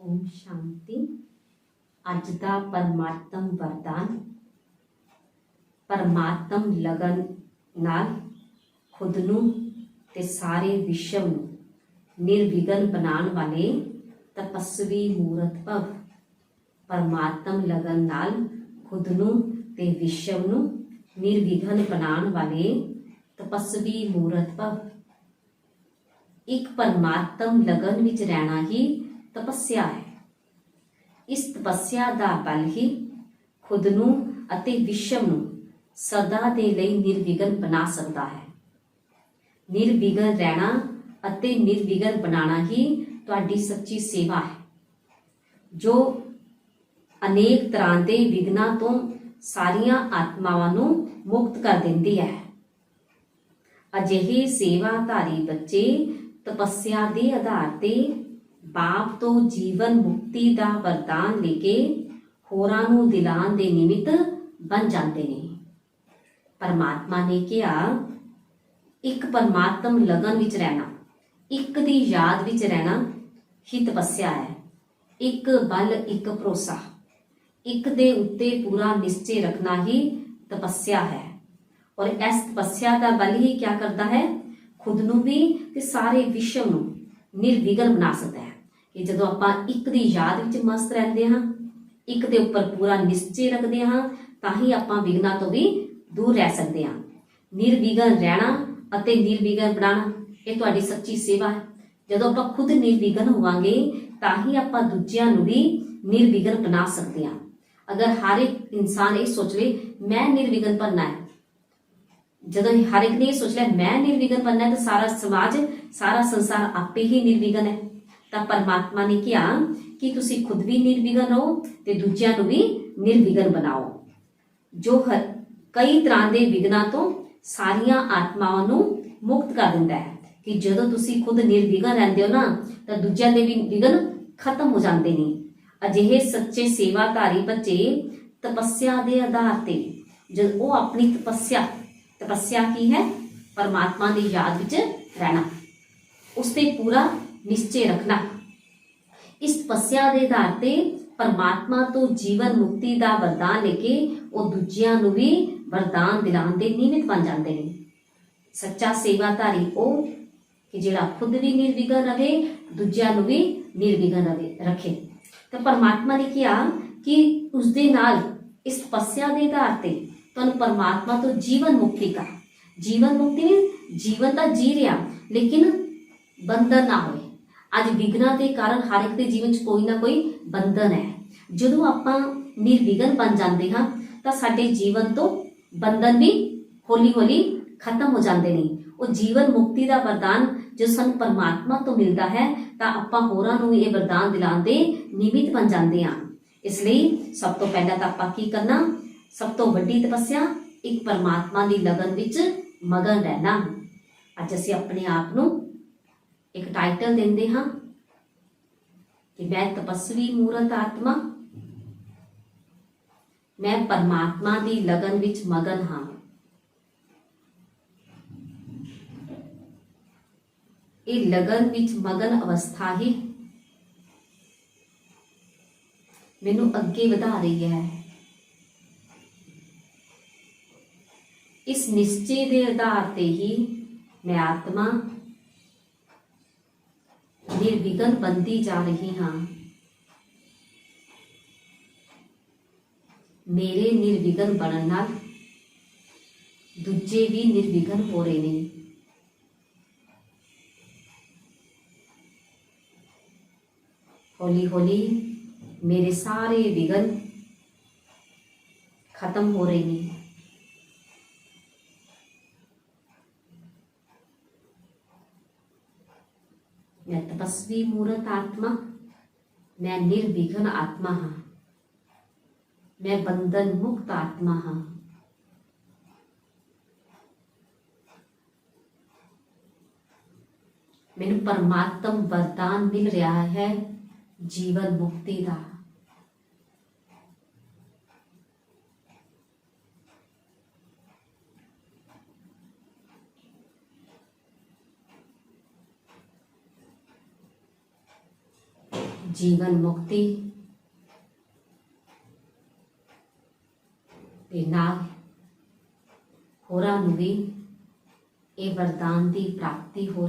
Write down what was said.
ਓਮ ਸ਼ਾਂਤੀ। ਅੱਜ ਦਾ ਪਰਮਾਤਮ ਵਰਦਾਨ। ਪਰਮਾਤਮ ਲਗਨ ਨਾਲ ਖੁਦ ਨੂੰ ਤੇ ਸਾਰੇ ਵਿਸ਼ਵ ਨੂੰ ਨਿਰਵਿਘਨ ਬਣਾਉਣ ਵਾਲੇ ਤਪਸਵੀ ਮੂਰਤ ਭਵ ਪਰਮਾਤਮ ਲਗਨ ਨਾਲ ਖੁਦ ਨੂੰ ਤੇ ਵਿਸ਼ਵ ਨੂੰ ਨਿਰਵਿਘਨ ਬਣਾਉਣ ਵਾਲੇ ਤਪਸਵੀ ਮੂਰਤ ਭਵ। ਇੱਕ ਪਰਮਾਤਮ ਲਗਨ ਵਿੱਚ ਰਹਿਣਾ ਹੀ ਤਪੱਸਿਆ ਹੈ। ਇਸ ਤਪੱਸਿਆ ਦਾ ਬਲ ਹੀ ਖੁਦ ਨੂੰ ਅਤੇ ਵਿਸ਼ਵ ਨੂੰ ਸਦਾ ਦੇ ਲਈ ਨਿਰਵਿਘਨ ਬਣਾ ਸਕਦਾ ਹੈ। ਨਿਰਵਿਘਨ ਰਹਿਣਾ ਅਤੇ ਨਿਰਵਿਘਨ ਬਣਾਉਣਾ ਹੀ ਤੁਹਾਡੀ ਸੱਚੀ ਸੇਵਾ ਹੈ। ਜੋ ਅਨੇਕ ਤਰ੍ਹਾਂ ਦੇ ਵਿਘਨਾਂ ਤੋਂ ਸਾਰੀਆਂ ਆਤਮਾਵਾਂ ਨੂੰ ਮੁਕਤ ਕਰ ਦਿੰਦੀ ਹੈ। ਅਜਿਹੇ ਸੇਵਾਧਾਰੀ ਬੱਚੇ ਤਪੱਸਿਆ ਦੇ ਆਧਾਰ ਤੇ ਬਾਪ ਤੋਂ ਜੀਵਨ ਮੁਕਤੀ ਦਾ ਵਰਦਾਨ ਲੈ ਕੇ ਹੋਰਾਂ ਨੂੰ ਦਿਲਾਉਣ ਦੇ ਨਿਮਿਤ ਬਣ ਜਾਂਦੇ ਨੇ। ਪਰਮਾਤਮਾ ਨੇ ਕਿਹਾ, ਇੱਕ ਪਰਮਾਤਮ ਲਗਨ ਵਿੱਚ ਰਹਿਣਾ, ਇੱਕ ਦੀ ਯਾਦ ਵਿੱਚ ਰਹਿਣਾ ਹੀ ਤਪੱਸਿਆ ਹੈ। ਇੱਕ ਬਲ, ਇੱਕ ਭਰੋਸਾ, ਇੱਕ ਦੇ ਉੱਤੇ ਪੂਰਾ ਨਿਸ਼ਚੈ ਰੱਖਣਾ ਹੀ ਤਪੱਸਿਆ ਹੈ। ਔਰ ਇਸ ਤਪੱਸਿਆ ਦਾ ਬਲ ਹੀ ਕੀ ਕਰਦਾ ਹੈ? ਖੁਦ ਨੂੰ ਵੀ ਤੇ ਸਾਰੇ ਵਿਸ਼ਵ ਨੂੰ ਨਿਰਵਿਘਨ ਬਣਾ ਸਕਦਾ ਹੈ। ਕਿ ਜਦੋਂ ਆਪਾਂ ਇੱਕ ਦੀ ਯਾਦ ਵਿੱਚ ਮਸਤ ਰਹਿੰਦੇ ਹਾਂ, ਇੱਕ ਦੇ ਉੱਪਰ ਪੂਰਾ ਨਿਸ਼ਚੈ ਰੱਖਦੇ ਹਾਂ, ਤਾਂ ਹੀ ਆਪਾਂ ਵਿਘਨਾਂ ਤੋਂ ਵੀ ਦੂਰ ਰਹਿ ਸਕਦੇ ਹਾਂ। ਨਿਰਵਿਘਨ ਰਹਿਣਾ ਅਤੇ ਨਿਰਵਿਘਨ ਬਣਾਉਣਾ, ਇਹ ਤੁਹਾਡੀ ਸੱਚੀ ਸੇਵਾ ਹੈ। ਜਦੋਂ ਆਪਾਂ ਖੁਦ ਨਿਰਵਿਘਨ ਹੋਵਾਂਗੇ, ਤਾਂ ਹੀ ਆਪਾਂ ਦੂਜਿਆਂ ਨੂੰ ਵੀ ਨਿਰਵਿਘਨ ਬਣਾ ਸਕਦੇ ਹਾਂ। ਅਗਰ ਹਰ ਇੱਕ ਇਨਸਾਨ ਇਹ ਸੋਚ ਲੇ, ਮੈਂ ਨਿਰਵਿਘਨ ਬਣਨਾ ਹੈ। ਜਦੋਂ ਹਰ ਇੱਕ ਨੇ ਇਹ ਸੋਚ ਲਿਆ, ਮੈਂ ਨਿਰਵਿਘਨ ਬਣਨਾ ਹੈ, ਤਾਂ ਸਾਰਾ ਸਮਾਜ, ਸਾਰਾ ਸੰਸਾਰ ਆਪੇ ਹੀ ਨਿਰਵਿਘਨ ਹੈ। ਤਾਂ ਪਰਮਾਤਮਾ ਨੇ ਕਿਹਾ ਕਿ ਤੁਸੀਂ ਖੁਦ ਵੀ ਨਿਰਵਿਘਨ ਰਹੋ ਤੇ ਦੂਜਿਆਂ ਨੂੰ ਵੀ ਨਿਰਵਿਘਨ ਬਣਾਓ। ਜੋ ਕਈ ਤਰ੍ਹਾਂ ਦੇ ਵਿਘਨਾਂ ਤੋਂ ਸਾਰੀਆਂ ਆਤਮਾਵਾਂ ਨੂੰ ਮੁਕਤ ਕਰ ਦਿੰਦਾ ਹੈ ਕਿ ਜਦੋਂ ਤੁਸੀਂ ਖੁਦ ਨਿਰਵਿਘਨ ਰਹਿੰਦੇ ਹੋ ਨਾ, ਤਾਂ ਦੂਜਿਆਂ ਦੇ ਵੀ ਵਿਘਨ ਖਤਮ ਹੋ ਜਾਂਦੇ ਨੇ। ਅਜਿਹੇ ਸੱਚੇ ਸੇਵਾਧਾਰੀ ਬੱਚੇ ਤਪੱਸਿਆ ਦੇ ਆਧਾਰ ਤੇ ਜਦ ਉਹ ਆਪਣੀ ਤਪੱਸਿਆ ਤਪੱਸਿਆ ਕੀ ਹੈ? ਪਰਮਾਤਮਾ ਦੀ ਯਾਦ ਵਿੱਚ ਰਹਿਣਾ। ਉਸ ਤੇ ਪੂਰਾ ਨਿਸ਼ਚੈ ਰੱਖਣਾ ਇਸ ਤਪੱਸਿਆ ਦੇ ਆਧਾਰ ਤੇ ਪਰਮਾਤਮਾ ਤੋਂ ਜੀਵਨ ਮੁਕਤੀ ਦਾ ਵਰਦਾਨ ਲੈ ਕੇ ਉਹ ਦੂਜਿਆਂ ਨੂੰ ਵੀ ਵਰਦਾਨ ਦਿਲਾਉਣ ਦੇ ਨਿਮਿਤ ਬਣ ਜਾਂਦੇ ਨੇ ਸੱਚਾ ਸੇਵਾਧਾਰੀ ਉਹ ਕਿ ਜਿਹੜਾ ਖੁਦ ਵੀ ਨਿਰਵਿਘਨ ਰਵੇ ਦੂਜਿਆਂ ਨੂੰ ਵੀ ਨਿਰਵਿਘਨ ਰਵੇ ਰੱਖੇ ਤਾਂ ਪਰਮਾਤਮਾ ਨੇ ਕਿਹਾ ਕਿ ਉਸ ਦੇ ਨਾਲ ਇਸ ਤਪੱਸਿਆ ਦੇ ਆਧਾਰ ਤੇ ਤੁਹਾਨੂੰ ਪਰਮਾਤਮਾ ਤੋਂ ਜੀਵਨ ਮੁਕਤੀ ਦਾ ਜੀਵਨ ਮੁਕਤੀ ਨਹੀਂ ਜੀਵਨ ਤਾਂ ਜੀ ਰਿਹਾ ਲੇਕਿਨ ਬੰਧਨ ਨਾ ਹੋਏ ਅੱਜ ਵਿਘਨਾਂ ਦੇ ਕਾਰਨ ਹਰ ਇੱਕ ਦੇ ਜੀਵਨ 'ਚ ਕੋਈ ਨਾ ਕੋਈ ਬੰਧਨ ਹੈ। ਜਦੋਂ ਆਪਾਂ ਨਿਰਵਿਘਨ ਬਣ ਜਾਂਦੇ ਹਾਂ, ਤਾਂ ਸਾਡੇ ਜੀਵਨ ਤੋਂ ਬੰਧਨ ਵੀ ਹੌਲੀ-ਹੌਲੀ ਖਤਮ ਹੋ ਜਾਂਦੇ ਨੇ। ਉਹ ਜੀਵਨ ਮੁਕਤੀ ਦਾ ਵਰਦਾਨ ਜੋ ਸਾਨੂੰ ਪਰਮਾਤਮਾ ਤੋਂ ਮਿਲਦਾ ਹੈ, ਤਾਂ ਆਪਾਂ ਹੋਰਾਂ ਨੂੰ ਇਹ ਵਰਦਾਨ ਦਿਲਾਉਣ ਦੇ ਨਿਮਿਤ ਬਣ ਜਾਂਦੇ ਹਾਂ। ਇਸ ਲਈ ਸਭ ਤੋਂ ਪਹਿਲਾਂ ਤਾਂ ਆਪਾਂ ਕੀ ਕਰਨਾ? ਸਭ ਤੋਂ ਵੱਡੀ ਤਪੱਸਿਆ, ਇੱਕ ਪਰਮਾਤਮਾ ਦੀ ਲਗਨ ਵਿੱਚ ਮਗਨ ਰਹਿਣਾ। ਅੱਜ ਅਸੀਂ ਆਪਣੇ ਆਪ ਨੂੰ ਇੱਕ ਟਾਈਟਲ ਦਿੰਦੇ ਹਾਂ ਕਿ ਮੈਂ ਤਪਸਵੀ ਮੂਰਤ ਆਤਮਾ। ਮੈਂ ਪਰਮਾਤਮਾ ਦੀ ਲਗਨ ਵਿੱਚ ਮਗਨ ਹਾਂ। ਇਹ ਲਗਨ ਵਿੱਚ ਮਗਨ ਅਵਸਥਾ ਹੀ ਮੈਨੂੰ ਅੱਗੇ ਵਧਾ ਰਹੀ ਹੈ। ਇਸ ਨਿਸ਼ਚੇ ਦੇ ਆਧਾਰ ਤੇ ਹੀ ਮੈਂ ਆਤਮਾ ਨਿਰਵਿਘਨ ਬੰਦੀ ਜਾ ਰਹੀ ਹਾਂ ਮੇਰੇ ਨਿਰਵਿਘਨ ਬਣਨ ਨਾਲ ਦੂਜੇ ਵੀ ਨਿਰਵਿਘਨ ਹੋ ਰਹੇ ਨੇ ਹੌਲੀ ਹੌਲੀ ਮੇਰੇ ਸਾਰੇ ਵਿਘਨ ਖਤਮ ਹੋ ਰਹੇ ਨੇ ਮੈਂ ਤਪਸਵੀ ਮੂਰਤ ਆਤਮਾ ਮੈਂ ਨਿਰਵਿਘਨ ਆਤਮਾ ਹਾਂ ਮੈਂ ਬੰਧਨ ਮੁਕਤ ਆਤਮਾ ਹਾਂ ਮੈਨੂੰ ਪਰਮਾਤਮ ਵਰਦਾਨ ਮਿਲ ਰਿਹਾ ਹੈ ਜੀਵਨ ਮੁਕਤੀ ਦਾ ਜੀਵਨ ਮੁਕਤੀ ਦੇ ਨਾਲ ਹੋਰਾਂ ਨੂੰ ਵੀ ਇਹ ਵਰਦਾਨ ਦੀ ਪ੍ਰਾਪਤੀ ਹੋ